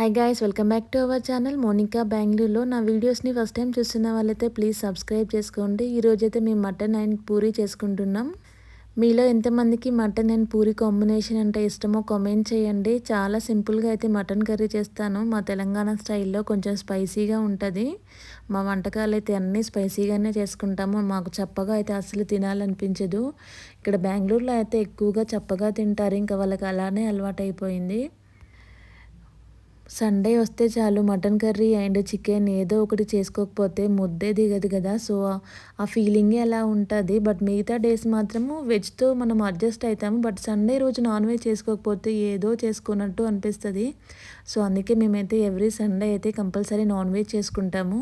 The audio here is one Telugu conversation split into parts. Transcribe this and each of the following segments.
Hi guys welcome back to our channel Monica బెంగళూరులో నా వీడియోస్ని ఫస్ట్ టైం చూస్తున్న వాళ్ళైతే ప్లీజ్ సబ్స్క్రైబ్ చేసుకోండి. ఈరోజైతే మేము మటన్ అండ్ పూరీ చేసుకుంటున్నాం. మీలో ఎంతమందికి మటన్ అండ్ పూరీ కాంబినేషన్ అంటే ఇష్టమో కామెంట్ చేయండి. చాలా సింపుల్గా అయితే మటన్ కర్రీ చేస్తాను. మా తెలంగాణ స్టైల్లో కొంచెం స్పైసీగా ఉంటుంది. మా వంటకాలు అయితే అన్నీ స్పైసీగానే చేసుకుంటాము. మాకు చప్పగా అయితే అసలు తినాలనిపించదు. ఇక్కడ బెంగళూరులో అయితే ఎక్కువగా చప్పగా తింటారు. ఇంకా వాళ్ళకి అలానే అలవాటు అయిపోయింది సండే వస్తే చాలు మటన్ కర్రీ అండ్ చికెన్ ఏదో ఒకటి చేసుకోకపోతే ముద్దే దిగదు కదా. సో ఆ ఫీలింగే అలా ఉంటుంది. బట్ మిగతా డేస్ మాత్రము వెజ్తో మనం అడ్జస్ట్ అవుతాము బట్ సండే రోజు నాన్ వెజ్ చేసుకోకపోతే ఏదో చేసుకున్నట్టు అనిపిస్తుంది. సో అందుకే మేమైతే ఎవ్రీ సండే అయితే కంపల్సరీ నాన్ వెజ్ చేసుకుంటాము.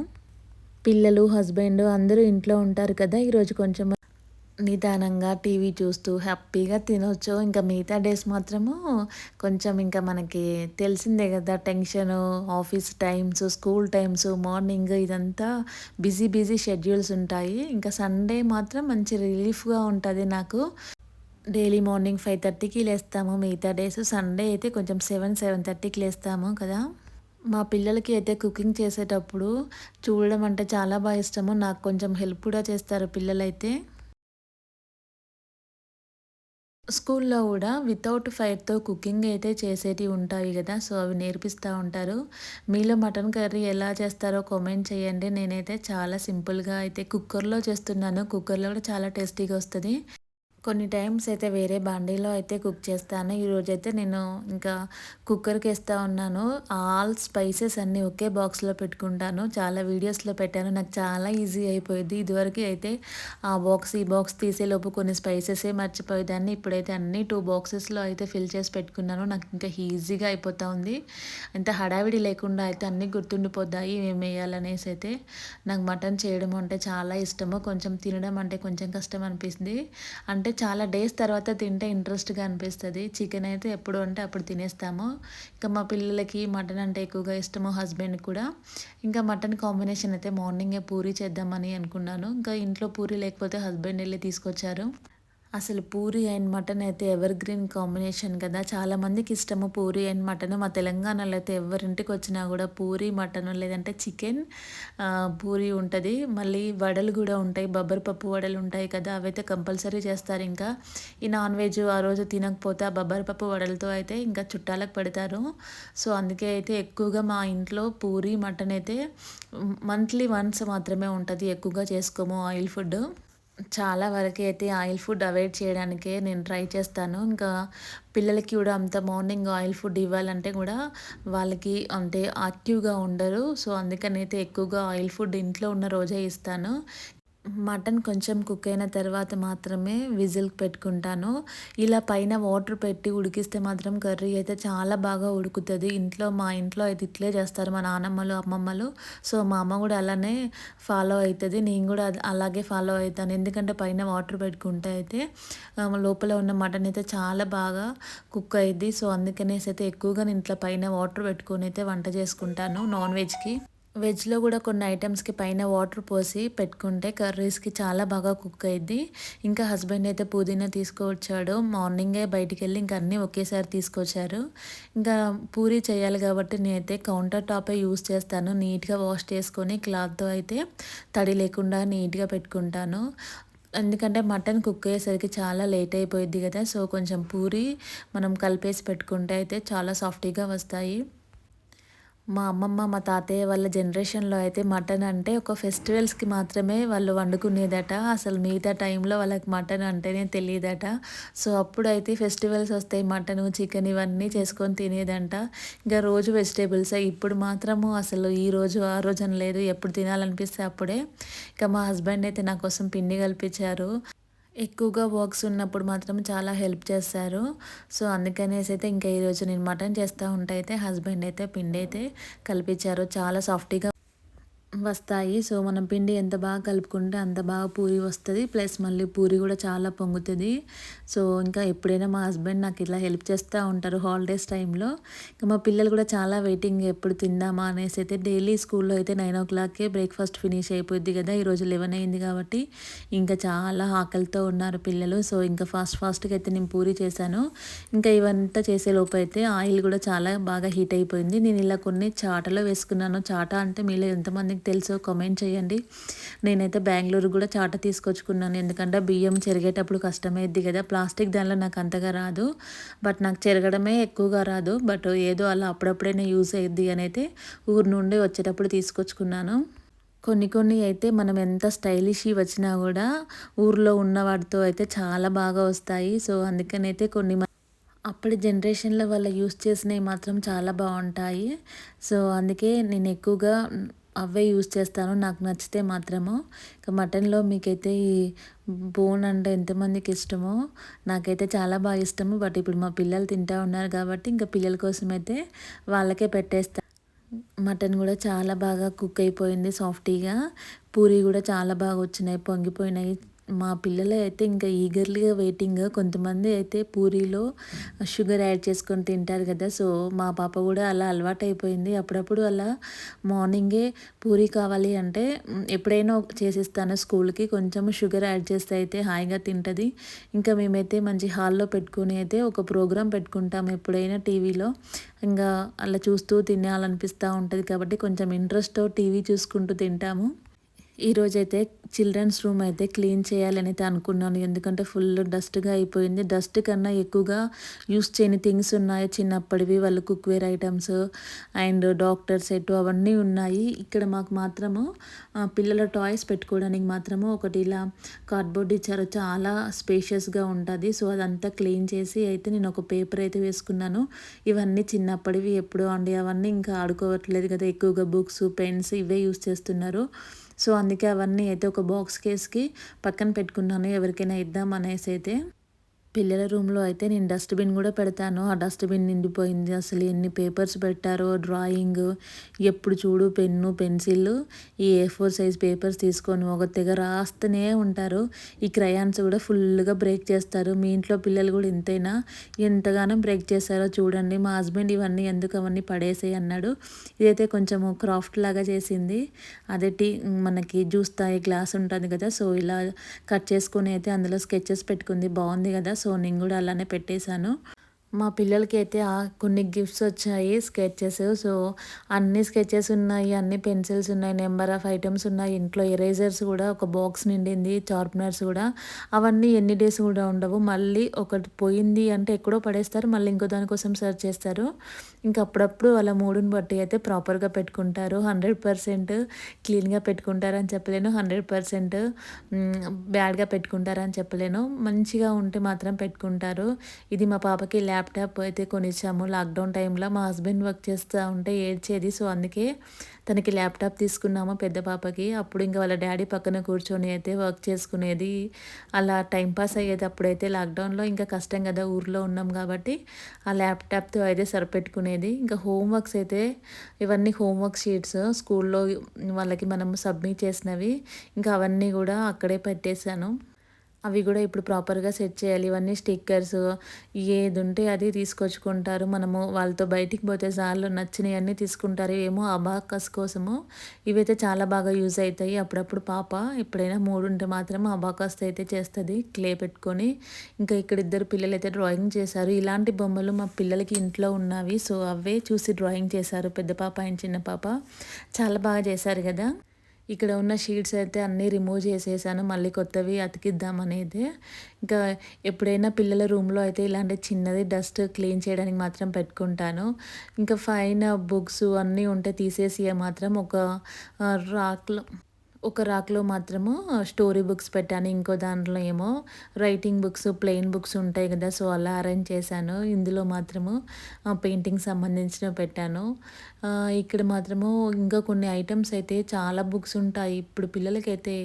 పిల్లలు హస్బెండ్ అందరూ ఇంట్లో ఉంటారు కదా. ఈరోజు కొంచెం నిదానంగా టీవీ చూస్తూ హ్యాపీగా తినొచ్చు. ఇంకా మిగతా డేస్ మాత్రము కొంచెం ఇంకా మనకి తెలిసిందే కదా tension office times school times morning ఇదంతా బిజీ బిజీ షెడ్యూల్స్ ఉంటాయి. ఇంకా సండే మాత్రం మంచి రిలీఫ్గా ఉంటుంది నాకు. డైలీ మార్నింగ్ ఫైవ్ థర్టీకి లేస్తాము. మిగతా డేస్ సండే అయితే కొంచెం సెవెన్ సెవెన్ థర్టీకి లేస్తాము కదా. మా పిల్లలకి అయితే కుకింగ్ చేసేటప్పుడు చూడడం అంటే చాలా బాగా ఇష్టము. నాకు కొంచెం హెల్ప్ కూడా చేస్తారు పిల్లలైతే. స్కూల్లో కూడా వితౌట్ ఫైర్తో కుకింగ్ అయితే చేసేటివి ఉంటాయి కదా సో అవి నేర్పిస్తూ ఉంటారు. మీలో మటన్ కర్రీ ఎలా చేస్తారో కామెంట్ చేయండి. నేనైతే చాలా సింపుల్గా అయితే కుక్కర్లో చేస్తున్నాను. కుక్కర్లో కూడా చాలా టేస్టీగా వస్తుంది. కొన్ని టైమ్స్ అయితే వేరే బాండీలో అయితే కుక్ చేస్తాను. ఈరోజు అయితే నేను ఇంకా కుక్కర్కి వేస్తూ ఉన్నాను. ఆల్ స్పైసెస్ అన్నీ ఒకే బాక్స్లో పెట్టుకుంటాను. చాలా వీడియోస్లో పెట్టాను. నాకు చాలా ఈజీ అయిపోయింది. ఇదివరకు అయితే ఆ బాక్స్ ఈ బాక్స్ తీసేలోపు కొన్ని స్పైసెసే మర్చిపోయేదాన్ని. ఇప్పుడైతే అన్ని టూ బాక్సెస్లో అయితే ఫిల్ చేసి పెట్టుకున్నాను. నాకు ఇంకా ఈజీగా అయిపోతూ ఉంది. అంత హడావిడి లేకుండా అయితే అన్నీ గుర్తుండిపోతాయి. ఏం వేయాలనేసి అయితే నాకు మటన్ చేయడం అంటే చాలా ఇష్టము. కొంచెం తినడం అంటే కొంచెం కష్టం అనిపిస్తుంది. అంటే అంటే చాలా డేస్ తర్వాత తింటే ఇంట్రెస్ట్గా అనిపిస్తుంది. చికెన్ అయితే ఎప్పుడు అంటే అప్పుడు తినేస్తాము. ఇంకా మా పిల్లలకి మటన్ అంటే ఎక్కువగా ఇష్టము హస్బెండ్ కూడా. ఇంకా మటన్ కాంబినేషన్ అయితే మార్నింగే పూరీ చేద్దామని అనుకున్నాను. ఇంకా ఇంట్లో పూరీ లేకపోతే హస్బెండ్ వెళ్ళి తీసుకొచ్చారు. అసలు పూరి అండ్ మటన్ అయితే ఎవర్ గ్రీన్ కాంబినేషన్ కదా చాలామందికి ఇష్టము పూరి అండ్ మటన్. మా తెలంగాణలో అయితే ఎవరింటికి వచ్చినా కూడా పూరి మటన్ లేదంటే చికెన్ పూరి ఉంటుంది. మళ్ళీ వడలు కూడా ఉంటాయి. బొబ్బరి పప్పు వడలు ఉంటాయి కదా. అవైతే కంపల్సరీ చేస్తారు ఇంకా. ఈ నాన్ వెజ్ ఆ రోజు తినకపోతే ఆ బొబ్బరి పప్పు వడలతో అయితే ఇంకా చుట్టాలకు పెడతారు. సో అందుకే అయితే ఎక్కువగా మా ఇంట్లో పూరి మటన్ అయితే మంత్లీ వన్స్ మాత్రమే ఉంటుంది. ఎక్కువగా చేసుకోము ఆయిల్ ఫుడ్ చాలా వరకు అయితే ఆయిల్ ఫుడ్ అవాయిడ్ చేయడానికే నేను ట్రై చేస్తాను. ఇంకా పిల్లలకి కూడా అంత మార్నింగ్ ఆయిల్ ఫుడ్ ఇవ్వాలంటే కూడా వాళ్ళకి అంటే యాక్టివ్గా ఉండరు. సో అందుకని అయితే ఎక్కువగా ఆయిల్ ఫుడ్ ఇంట్లో ఉన్న రోజే ఇస్తాను. మటన్ కొంచెం కుక్ అయిన తర్వాత మాత్రమే విజిల్కి పెట్టుకుంటాను. ఇలా పైన వాటర్ పెట్టి ఉడికిస్తే మాత్రం కర్రీ అయితే చాలా బాగా ఉడుకుతుంది. ఇంట్లో మా ఇంట్లో అయితే ఇట్లే చేస్తారు మా నానమ్మలు అమ్మమ్మలు. సో మా అమ్మ కూడా అలానే ఫాలో అవుతుంది నేను కూడా అలాగే ఫాలో అవుతాను. ఎందుకంటే పైన వాటర్ పెట్టుకుంటే అయితే లోపల ఉన్న మటన్ అయితే చాలా బాగా కుక్ అయ్యిద్ది సో అందుకనేసి అయితే ఎక్కువగా నేను ఇట్లా పైన వాటర్ పెట్టుకొని అయితే వంట చేసుకుంటాను నాన్ వెజ్కి. వెజ్లో కూడా కొన్ని ఐటమ్స్కి పైన వాటర్ పోసి పెట్టుకుంటే కర్రీస్కి చాలా బాగా కుక్ అయింది ఇంకా హస్బెండ్ అయితే పుదీనా తీసుకువచ్చాడు మార్నింగే బయటికి వెళ్ళి ఇంకా అన్నీ ఒకేసారి తీసుకొచ్చారు. ఇంకా పూరి చేయాలి కాబట్టి నేనైతే కౌంటర్ టాపే యూస్ చేస్తాను. నీట్గా వాష్ చేసుకొని క్లాత్తో అయితే తడి లేకుండా నీట్గా పెట్టుకుంటాను. ఎందుకంటే మటన్ కుక్ అయ్యేసరికి చాలా లేట్ అయిపోయింది కదా సో కొంచెం పూరి మనం కలిపేసి పెట్టుకుంటే అయితే చాలా సాఫ్టీగా వస్తాయి. మా అమ్మమ్మ మా తాతయ్య వాళ్ళ జనరేషన్లో అయితే మటన్ అంటే ఒక ఫెస్టివల్స్కి మాత్రమే వాళ్ళు వండుకునేదట. అసలు మిగతా టైంలో వాళ్ళకి మటన్ అంటేనే తెలియదట. సో అప్పుడైతే ఫెస్టివల్స్ వస్తాయి మటన్ చికెన్ ఇవన్నీ చేసుకొని తినేదంట. ఇంకా రోజు వెజిటేబుల్స్. ఇప్పుడు మాత్రము అసలు ఈ రోజు ఆ రోజు అని లేదు. ఎప్పుడు తినాలనిపిస్తే అప్పుడే. ఇంకా మా హస్బెండ్ అయితే నా కోసం పిండి కల్పించారు. ఎక్కువగా వర్క్స్ ఉన్నప్పుడు మాత్రం చాలా హెల్ప్ చేస్తారు. సో అందుకనేసి అయితే ఇంకా ఈరోజు నేను మటన్ చేస్తూ ఉంటే అయితే హస్బెండ్ అయితే పిండి అయితే కలిపించారు. చాలా సాఫ్టీగా వస్తాయి. సో మనం పిండి ఎంత బాగా కలుపుకుంటే అంత బాగా పూరి వస్తుంది. ప్లస్ మళ్ళీ పూరి కూడా చాలా పొంగుతుంది. సో ఇంకా ఎప్పుడైనా మా హస్బెండ్ నాకు ఇలా హెల్ప్ చేస్తూ ఉంటారు హాలిడేస్ టైంలో. ఇంకా మా పిల్లలు కూడా చాలా వెయిటింగ్ ఎప్పుడు తిందామా అనేసి అయితే డైలీ స్కూల్లో అయితే నైన్ ఓ క్లాక్కే బ్రేక్ఫాస్ట్ ఫినిష్ అయిపోద్ది కదా. ఈరోజు లెవెన్ అయింది కాబట్టి ఇంకా చాలా ఆకలితో ఉన్నారు పిల్లలు. సో ఇంకా ఫాస్ట్ ఫాస్ట్గా అయితే నేను పూరి చేశాను. ఇంకా ఇవంతా చేసే లోపు అయితే ఆయిల్ కూడా చాలా బాగా హీట్ అయిపోయింది. నేను ఇలా కొన్ని చాటలో వేసుకున్నాను. చాట అంటే మీలో ఎంతమంది మీకు తెలుసో కామెంట్ చేయండి. నేనైతే బెంగళూరు కూడా చాట తీసుకొచ్చుకున్నాను. ఎందుకంటే బియ్యం చెరిగేటప్పుడు కష్టమైద్ది కదా. ప్లాస్టిక్ దానిలో నాకు అంతగా రాదు. బట్ నాకు చెరగడమే ఎక్కువగా రాదు. బట్ ఏదో అలా అప్పుడప్పుడైనా యూజ్ అయ్యిద్ది అని అయితే ఊరు నుండి వచ్చేటప్పుడు తీసుకొచ్చుకున్నాను. కొన్ని కొన్ని అయితే మనం ఎంత స్టైలిష్ వచ్చినా కూడా ఊర్లో ఉన్న వాటితో అయితే చాలా బాగా వస్తాయి. సో అందుకనైతే కొన్ని అప్పటి జనరేషన్లో వాళ్ళు యూస్ చేసినవి మాత్రం చాలా బాగుంటాయి. సో అందుకే నేను ఎక్కువగా అవే యూస్ చేస్తాను. నాకు నచ్చితే మాత్రము. ఇక మటన్లో మీకైతే ఈ బోన్ అంటే ఎంతమందికి ఇష్టమో నాకైతే చాలా బాగా ఇష్టము. బట్ ఇప్పుడు మా పిల్లలు తింటూ ఉన్నారు కాబట్టి ఇంకా పిల్లల కోసం అయితే వాళ్ళకే పెట్టేస్తాను మటన్ కూడా చాలా బాగా కుక్ అయిపోయింది సాఫ్టీగా. పూరీ కూడా చాలా బాగా వచ్చినాయి పొంగిపోయినాయి. మా పిల్లలు అయితే ఇంకా ఈగర్లీగా వెయిటింగ్ కొంతమంది అయితే పూరీలో షుగర్ యాడ్ చేసుకొని తింటారు కదా. సో మా పాప కూడా అలా అలవాటు అయిపోయింది అప్పుడప్పుడు అలా మార్నింగే పూరి కావాలి అంటే ఎప్పుడైనా చేసిస్తాను. స్కూల్కి కొంచెం షుగర్ యాడ్ చేస్తే అయితే హాయిగా తింటుంది. ఇంకా మేమైతే మంచి హాల్లో పెట్టుకుని అయితే ఒక ప్రోగ్రాం పెట్టుకుంటాము ఎప్పుడైనా టీవీలో. ఇంకా అలా చూస్తూ తినాలనిపిస్తూ ఉంటుంది కాబట్టి కొంచెం ఇంట్రెస్ట్తో టీవీ చూసుకుంటూ తింటాము. ఈరోజైతే చిల్డ్రన్స్ రూమ్ అయితే క్లీన్ చేయాలని అయితే అనుకున్నాను. ఎందుకంటే ఫుల్ డస్ట్గా అయిపోయింది. డస్ట్ కన్నా ఎక్కువగా యూస్ చేయని థింగ్స్ ఉన్నాయి చిన్నప్పటివి వాళ్ళు cookware items and doctor set అవన్నీ ఉన్నాయి. ఇక్కడ మాకు మాత్రము పిల్లల టాయ్స్ పెట్టుకోవడానికి మాత్రము ఒకటి ఇలా కార్డ్బోర్డ్ ఇచ్చారు. చాలా స్పేషియస్గా ఉంటుంది. సో అదంతా క్లీన్ చేసి అయితే నేను ఒక పేపర్ అయితే వేసుకున్నాను. ఇవన్నీ చిన్నప్పటివి ఎప్పుడో అండి. అవన్నీ ఇంకా ఆడుకోవట్లేదు కదా. ఎక్కువగా బుక్స్ పెన్స్ ఇవే యూస్ చేస్తున్నారు. సో అందుకే అవన్నీ అయితే ఒక బాక్స్ కేస్కి పక్కన పెట్టుకున్నాను. ఎవరికైనా ఇద్దాం అనేసి అయితే పిల్లల రూమ్లో అయితే నేను డస్ట్బిన్ కూడా పెడతాను. ఆ డస్ట్బిన్ నిండిపోయింది. అసలు ఎన్ని పేపర్స్ పెట్టారో డ్రాయింగ్ ఎప్పుడు చూడు పెన్ను పెన్సిల్ ఈ ఏ ఫోర్ సైజ్ పేపర్స్ తీసుకొని ఒక తెగ రాస్తూనే ఉంటారు. ఈ క్రయాన్స్ కూడా ఫుల్గా బ్రేక్ చేస్తారు. మీ ఇంట్లో పిల్లలు కూడా ఇంతైనా? ఎంతగానో బ్రేక్ చేస్తారో చూడండి. మా హస్బెండ్ ఇవన్నీ ఎందుకు అవన్నీ పడేసాయి అన్నాడు. ఇదైతే కొంచెం క్రాఫ్ట్ లాగా చేసింది. అదే టీ మనకి జ్యూస్ తాగే గ్లాస్ ఉంటుంది కదా సో ఇలా కట్ చేసుకొని అయితే అందులో స్కెచెస్ పెట్టుకుంది. బాగుంది కదా. సో సో నేను కూడా అలానే పెట్టేశాను. మా పిల్లలకి అయితే కొన్ని గిఫ్ట్స్ వచ్చాయి స్కెచెస్ సో అన్ని స్కెచెస్ ఉన్నాయి అన్ని పెన్సిల్స్ ఉన్నాయి నెంబర్ ఆఫ్ ఐటమ్స్ ఉన్నాయి. ఇంట్లో ఎరేజర్స్ కూడా ఒక బాక్స్ నిండింది షార్ప్నర్స్ కూడా. అవన్నీ ఎన్ని డేస్ కూడా ఉండవు. మళ్ళీ ఒకటి పోయింది అంటే ఎక్కడో పడేస్తారు మళ్ళీ ఇంకో దానికోసం సర్చ్ చేస్తారు. ఇంకా అప్పుడప్పుడు అలా మూడుని బట్టి అయితే ప్రాపర్గా పెట్టుకుంటారు. హండ్రెడ్ పర్సెంట్ క్లీన్గా పెట్టుకుంటారని చెప్పలేను. హండ్రెడ్ పర్సెంట్ బ్యాడ్గా పెట్టుకుంటారని చెప్పలేను. మంచిగా ఉంటే మాత్రం పెట్టుకుంటారు. ఇది మా పాపకి ల్యాప్టాప్ అయితే కొనిచ్చాము. లాక్డౌన్ టైంలో మా హస్బెండ్ వర్క్ చేస్తూ ఉంటే ఏడ్చేది. సో అందుకే తనకి ల్యాప్టాప్ తీసుకున్నాము పెద్ద పాపకి. అప్పుడు ఇంకా వాళ్ళ డాడీ పక్కన కూర్చొని అయితే వర్క్ చేసుకునేది. అలా టైంపాస్ అయ్యేది అప్పుడైతే లాక్డౌన్లో ఇంకా కష్టం కదా ఊర్లో ఉన్నాం కాబట్టి ఆ ల్యాప్టాప్తో అయితే సరిపెట్టుకునేది. ఇంకా హోంవర్క్స్ అయితే ఇవన్నీ హోంవర్క్ షీట్స్ స్కూల్లో వాళ్ళకి మనం సబ్మిట్ చేసినవి. ఇంకా అవన్నీ కూడా అక్కడే పెట్టేశాను. అవి కూడా ఇప్పుడు ప్రాపర్గా సెట్ చేయాలి. ఇవన్నీ స్టిక్కర్స్ ఏది ఉంటే అది తీసుకొచ్చుకుంటారు. మనము వాళ్ళతో బయటికి పోతే సార్లు నచ్చినవన్నీ తీసుకుంటారు. ఏమో అబాకస్ కోసము ఇవైతే చాలా బాగా యూజ్ అవుతాయి అప్పుడప్పుడు పాప ఎప్పుడైనా మూడు ఉంటే మాత్రం అబాకస్ అయితే చేస్తుంది. క్లే పెట్టుకొని ఇంకా ఇక్కడ ఇద్దరు పిల్లలు అయితే డ్రాయింగ్ చేశారు. ఇలాంటి బొమ్మలు మా పిల్లలకి ఇంట్లో ఉన్నవి. సో అవే చూసి డ్రాయింగ్ చేశారు. పెద్ద పాప అండ్ చిన్న పాప. చాలా బాగా చేశారు కదా. ఇక్కడ ఉన్న షీట్స్ అయితే అన్నీ రిమూవ్ చేసేసాను. మళ్ళీ కొత్తవి అతికిద్దాం అనేది ఇంకా ఎప్పుడైనా పిల్లల రూమ్లో అయితే ఇలాంటి చిన్నది డస్ట్ క్లీన్ చేయడానికి మాత్రం పెట్టుకుంటాను. ఇంకా ఫైన్ బుక్స్ అన్నీ ఉంటే తీసేసి మాత్రం ఒక రాక్లో ఒక రాక్లో మాత్రము స్టోరీ బుక్స్ పెట్టాను. ఇంకో దాంట్లో ఏమో రైటింగ్ బుక్స్ ప్లెయిన్ బుక్స్ ఉంటాయి కదా. సో అలా అరేంజ్ చేశాను. ఇందులో మాత్రము పెయింటింగ్ సంబంధించిన పెట్టాను. ఇక్కడ మాత్రము ఇంకా కొన్ని ఐటమ్స్ అయితే చాలా బుక్స్ ఉంటాయి. ఇప్పుడు పిల్లలకైతే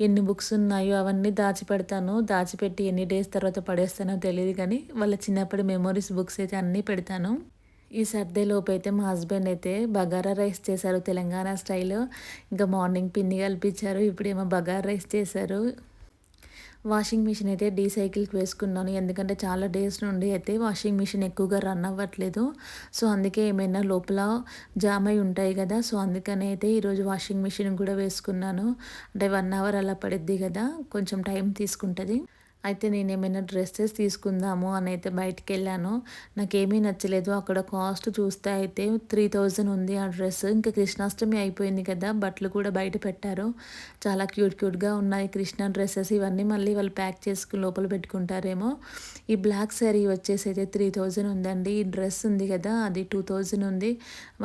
ఎన్ని బుక్స్ ఉన్నాయో అవన్నీ దాచిపెడతాను. దాచిపెట్టి ఎన్ని డేస్ తర్వాత పడేస్తానో తెలియదు కానీ వాళ్ళ చిన్నప్పటి మెమొరీస్ బుక్స్ అయితే అన్నీ పెడతాను. ఈ సర్దేలోపు అయితే మా హస్బెండ్ అయితే బగారా రైస్ చేశారు తెలంగాణ స్టైల్. ఇంకా మార్నింగ్ పిండి కల్పించారు ఇప్పుడేమో బగారా రైస్ చేశారు. వాషింగ్ మిషన్ అయితే డీ సైకిల్కి వేసుకున్నాను ఎందుకంటే చాలా డేస్ నుండి అయితే వాషింగ్ మిషన్ ఎక్కువగా రన్ అవ్వట్లేదు. సో అందుకే ఏమైనా లోపల జామ్ అయి ఉంటాయి కదా సో అందుకని అయితే ఈరోజు వాషింగ్ మిషన్ కూడా వేసుకున్నాను. అంటే వన్ అవర్ అలా పడిద్ది కదా కొంచెం టైం తీసుకుంటుంది. అయితే నేను ఏమైనా డ్రెస్సెస్ తీసుకుందాము అని అయితే బయటికి వెళ్ళాను నాకేమీ నచ్చలేదు. అక్కడ కాస్ట్ చూస్తే అయితే త్రీ థౌజండ్ ఉంది ఆ డ్రెస్ ఇంకా కృష్ణాష్టమి అయిపోయింది కదా బట్టలు కూడా బయట పెట్టారు. చాలా క్యూట్ క్యూట్గా ఉన్నాయి కృష్ణ డ్రెస్సెస్. ఇవన్నీ మళ్ళీ వాళ్ళు ప్యాక్ చేసుకుని లోపల పెట్టుకుంటారేమో. ఈ బ్లాక్ శారీ వచ్చేసి అయితే త్రీ థౌజండ్ ఉందండి. ఈ డ్రెస్ ఉంది కదా అది టూ థౌజండ్ ఉంది.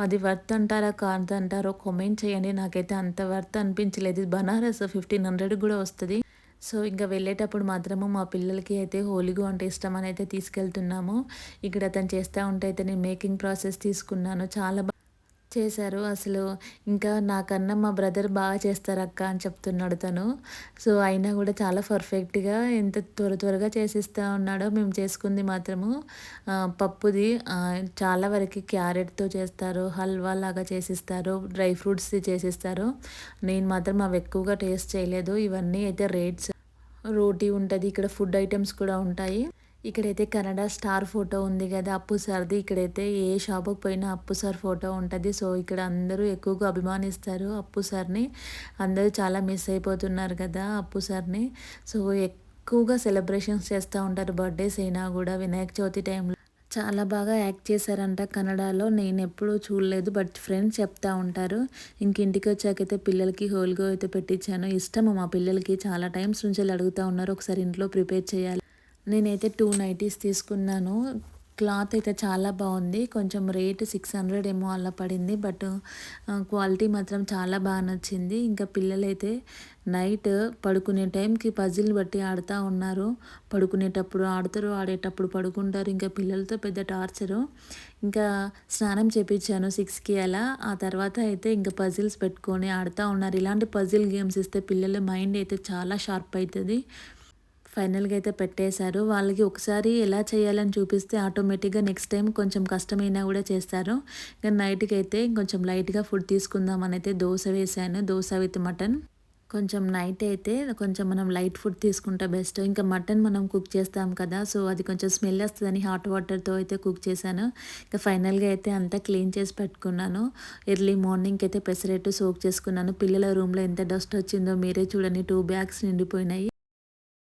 అది వర్త్ అంటారా కాదంటారో కామెంట్ చేయండి. నాకైతే అంత వర్త్ అనిపించలేదు. బనారస్ ఫిఫ్టీన్ హండ్రెడ్ కూడా వస్తుంది. సో ఇంకా వెళ్ళేటప్పుడు మాత్రము మా పిల్లలకి అయితే హోలీగో అంటే ఇష్టం అని అయితే తీసుకెళ్తున్నాము. ఇక్కడ అతను చేస్తూ ఉంటే అయితే నేను మేకింగ్ ప్రాసెస్ తీసుకున్నాను. చాలా బాగా చేశారు. అసలు ఇంకా నాకన్నా మా బ్రదర్ బాగా చేస్తారు అక్క అని చెప్తున్నాడు తను. సో అయినా కూడా చాలా పర్ఫెక్ట్గా ఎంత త్వర త్వరగా చేసిస్తూ ఉన్నాడో మేము చేసుకుంది మాత్రము పప్పుది చాలా వరకు క్యారెట్తో చేస్తారు హల్వా లాగా చేసిస్తారు డ్రై ఫ్రూట్స్ చేసిస్తారు. నేను మాత్రం అవి ఎక్కువగా టేస్ట్ చేయలేదు. ఇవన్నీ అయితే రేట్స్ రోటీ ఉంటుంది ఇక్కడ ఫుడ్ ఐటమ్స్ కూడా ఉంటాయి. ఇక్కడైతే కన్నడ స్టార్ ఫోటో ఉంది కదా అప్పు సార్ది. ఇక్కడైతే ఏ షాపుకి పోయినా అప్పు సార్ ఫోటో ఉంటుంది. సో ఇక్కడ అందరూ ఎక్కువగా అభిమానిస్తారు అప్పు సార్ని. అందరూ చాలా మిస్ అయిపోతున్నారు కదా అప్పు సార్ని. సో ఎక్కువగా సెలబ్రేషన్స్ చేస్తూ ఉంటారు బర్త్డేస్ అయినా కూడా వినాయక చవితి టైంలో. చాలా బాగా యాక్ట్ చేశారంట కన్నడలో. నేను ఎప్పుడూ చూడలేదు బట్ ఫ్రెండ్స్ చెప్తా ఉంటారు. ఇంక ఇంటికి వచ్చాకైతే పిల్లలకి హోల్గో అయితే పెట్టించాను. ఇష్టము మా పిల్లలకి. చాలా టైమ్స్ నుంచి అడుగుతూ ఉన్నారు ఒకసారి ఇంట్లో ప్రిపేర్ చేయాలి. నేనైతే టూ నైటీస్ తీసుకున్నాను. క్లాత్ అయితే చాలా బాగుంది. కొంచెం రేటు సిక్స్ హండ్రెడ్ ఏమో అలా పడింది. బట్ క్వాలిటీ మాత్రం చాలా బాగా నచ్చింది. ఇంకా పిల్లలైతే నైట్ పడుకునే టైంకి పజిల్ బట్టి ఆడుతూ ఉన్నారు. పడుకునేటప్పుడు ఆడతారు ఆడేటప్పుడు పడుకుంటారు. ఇంకా పిల్లలతో పెద్ద టార్చరు. ఇంకా స్నానం చేపించాను సిక్స్కి అలా. ఆ తర్వాత అయితే ఇంకా పజిల్స్ పెట్టుకొని ఆడుతూ ఉన్నారు. ఇలాంటి పజిల్ గేమ్స్ ఇస్తే పిల్లల మైండ్ అయితే చాలా షార్ప్ అవుతుంది ఫైనల్గా అయితే పెట్టేశారు. వాళ్ళకి ఒకసారి ఎలా చేయాలని చూపిస్తే ఆటోమేటిక్గా నెక్స్ట్ టైం కొంచెం కష్టమైనా కూడా చేస్తారు. కానీ నైట్కి అయితే కొంచెం లైట్గా ఫుడ్ తీసుకుందామని అయితే దోశ వేసాను దోశ విత్ మటన్. కొంచెం నైట్ అయితే కొంచెం మనం లైట్ ఫుడ్ తీసుకుంటే బెస్ట్. ఇంకా మటన్ మనం కుక్ చేస్తాం కదా సో అది కొంచెం స్మెల్ వస్తుందని హాట్ వాటర్తో అయితే కుక్ చేశాను. ఇంకా ఫైనల్గా అయితే అంతా క్లీన్ చేసి పెట్టుకున్నాను. ఎర్లీ మార్నింగ్కి అయితే పెసరెట్టు సోక్ చేసుకున్నాను. పిల్లల రూమ్లో ఎంత డస్ట్ వచ్చిందో మీరే చూడండి. Two bags నిండిపోయినాయి.